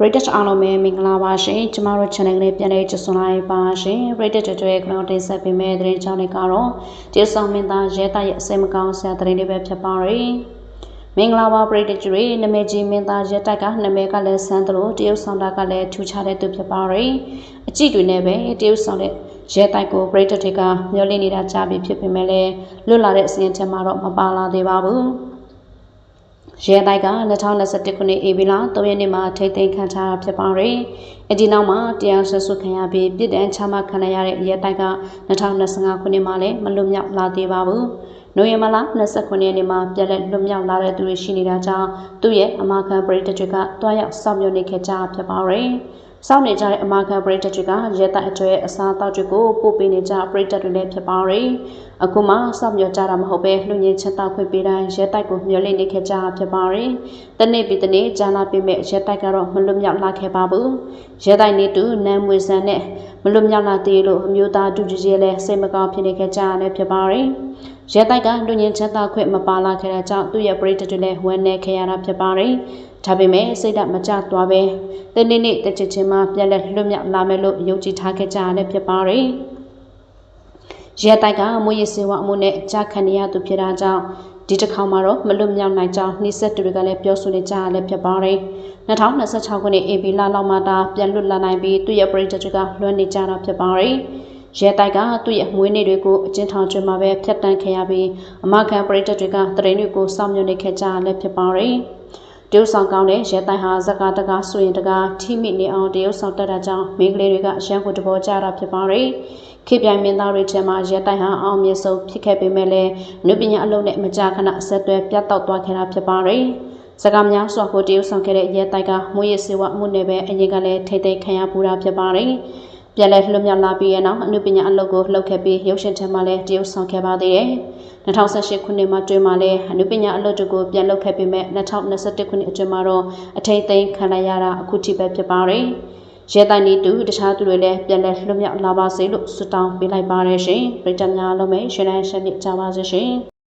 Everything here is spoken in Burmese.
ပရိသတ်အားလုံးပဲမင်္ဂလာပါရှင်ကျမတို့ channel လေးပြန်လည်ကြိုဆိုလိုက်ပါရှင်ပရိသတ်တွေတွေကျွန်တော်တင်ဆက်ပေးမယ့်သတင်းကြောင်းတွေကတော့ကျေးဆောင်မင်းသားရဲတပ်ရဲ့အစိမ်းမကောင်းဆရာသတင်းတွေပဲဖြစ်ပါရယ်မင်္ဂလာပါပရိသတ်တွေနမေကြီးမင်းသားရဲတပ်ကနာမည်ကလည်းဆန်းသလိုတရုတ်ဆောင်တာကလည်းထူခြားတဲ့သူဖြစ်ပါရယ်အကြည့်တွေနဲ့ပဲတရုတ်ဆောင်တဲ့ရဲတိုက်ကိုပရိသတ်တွေကမျှော်လင့်နေတာကြားပြီးဖြစ်ပေမဲ့လည်းလွတ်လာတဲ့အစီအစဉ်မှာတော့မပါလာသေးပါဘူး ရဲတိုက်က2021ခုနှစ်ဧပြီလ3ရက်နေ့မှာထိတ်သိမ်းခံထားတာဖြစ်ပါတယ်။အဒီနောက်မှာတရားစွဲဆိုခံရပြီးပြည်တန်းချမှတ်ခံရတဲ့ရဲတိုက်က2025ခုနှစ်မှာလည်းမလွတ်မြောက်လာသေးပါဘူး။နိုဝင်ဘာလ29ရက်နေ့မှာပြည်လက်လွတ်မြောက်လာတဲ့သူတွေရှိနေတာကြောင့်သူ့ရဲ့အမခံပရိသတ်တွေကတွားရောက်စောင့်မျှော်နေခဲ့ကြဖြစ်ပါတယ်။ စောင့်နေကြတဲ့အမခံပရိသတ်တွေကရဲတိုက်အတွက်အစားအသောက်တွေကိုပို့ပေးနေကြပရိသတ်တွေလည်းဖြစ်ပါတယ်။အခုမှစောင့်မျှော်ကြတာမဟုတ်ပဲလူငင်းချက်တောက်ခွင့်ပေးတိုင်းရဲတိုက်ကိုမျှော်လင့်နေခဲ့ကြတာဖြစ်ပါတယ်။တနေ့ပြီးတနေ့ဂျာနာပေးမဲ့ရဲတိုက်ကတော့မလွတ်မြောက်လာခဲ့ပါဘူး။ရဲတိုက်နေတူနမ်းမွေဆန်နဲ့မလွတ်မြောက်လာသေးလို့အမျိုးသားဒုကြီးကြီးလည်းစိတ်မကောင်းဖြစ်နေခဲ့ကြရတယ်ဖြစ်ပါတယ်။ရဲတိုက်ကလူငင်းချက်တောက်ခွင့်မပါလာခဲ့တဲ့ကြောင့်သူ့ရဲ့ပရိသတ်တွေလည်းဝမ်းနည်းခဲ့ရတာဖြစ်ပါတယ်။ဒါပေမဲ့စိတ်ဓာတ်မကျသွားပဲတနေ့နေ့တစ်ချက်ချင်းမှပြန်လက်လွတ်မြောက်လာမယ်လို့ယုံကြည်ထားခဲ့ကြရတယ်ဖြစ်ပါတယ်။ရဲတိုက်ကမွေးရစေဝအမှုနဲ့ကြာခံရသူဖြစ်တာကြောင့်ဒီတစ်ခေါက်မှာတော့မလွတ်မြောက်နိုင်ကြောင်းနှိစက်တူတွေကလည်းပြောဆိုနေကြရလည်းဖြစ်ပါတယ်။2026ခုနှစ်ဧပြီလလောက်မှာဒါပြန်လွတ်လာနိုင်ပြီးသူ့ရဲ့ပရိသတ်တွေကလွှမ်းနေကြတာဖြစ်ပါတယ်။ရဲတိုက်ကသူ့ရဲ့မွေးနေ့တွေကိုအကျဉ်းထောင်ကျွန်းမှာပဲဖျက်တမ်းခဲ့ရပြီးအမခံပရိသတ်တွေကတရင်တွေကိုစောင့်မျှော်နေခဲ့ကြရလည်းဖြစ်ပါတယ်။ တရုတ်ဆောင်ကောင်းတဲ့ရဲတိုင်ဟာဇကာတကားဆိုရင်တကားထိမိနေအောင်တရုတ်ဆောင်တက်တာကြောင့်မိန်းကလေးတွေကအရန်ကိုတဘောကြတာဖြစ်ပါတယ်။ခေပြိုင်မင်းသားတွေထဲမှာရဲတိုင်ဟာအောင်မြင်ဆုံးဖြစ်ခဲ့ပေမဲ့လည်းအနုပညာအလုံးနဲ့မကြာခဏအဆက်အသွယ်ပြတ်တောက်သွားခဲ့တာဖြစ်ပါတယ်။စကားများစွာကိုတရုတ်ဆောင်ခဲ့တဲ့ရဲတိုင်ကမွေးရစေဝမှုနဲ့ပဲအရင်ကလည်းထိတ်သိမ်းခံရပူတာဖြစ်ပါတယ်။ ပြန်လဲလွတ်မြောက်လာပြီးရဲ့နောက်အနုပညာအလုပ်ကိုလှုပ်ခဲ့ပြီးရုပ်ရှင်ထဲမှာလည်းတရုတ်ဆောင်ခဲ့ပါသေးတယ်။2018ခုနှစ်မှာတွင်မှာလည်းအနုပညာအလုပ်တွေကိုပြန်လုပ်ခဲ့ပြီးမဲ့2021ခုနှစ်အတွင်းမှာတော့အထိတ်သိမ်းခံရတာအခုထိပဲဖြစ်ပါတယ်။ရဲတိုင်းနေတူတခြားသူတွေလည်းပြန်လဲလွတ်မြောက်လာပါစေလို့ဆုတောင်းပေးလိုက်ပါတယ်ရှင်။ပြည်တများလုံးပဲရှင်တိုင်းရှင်းပြကြပါစေရှင်။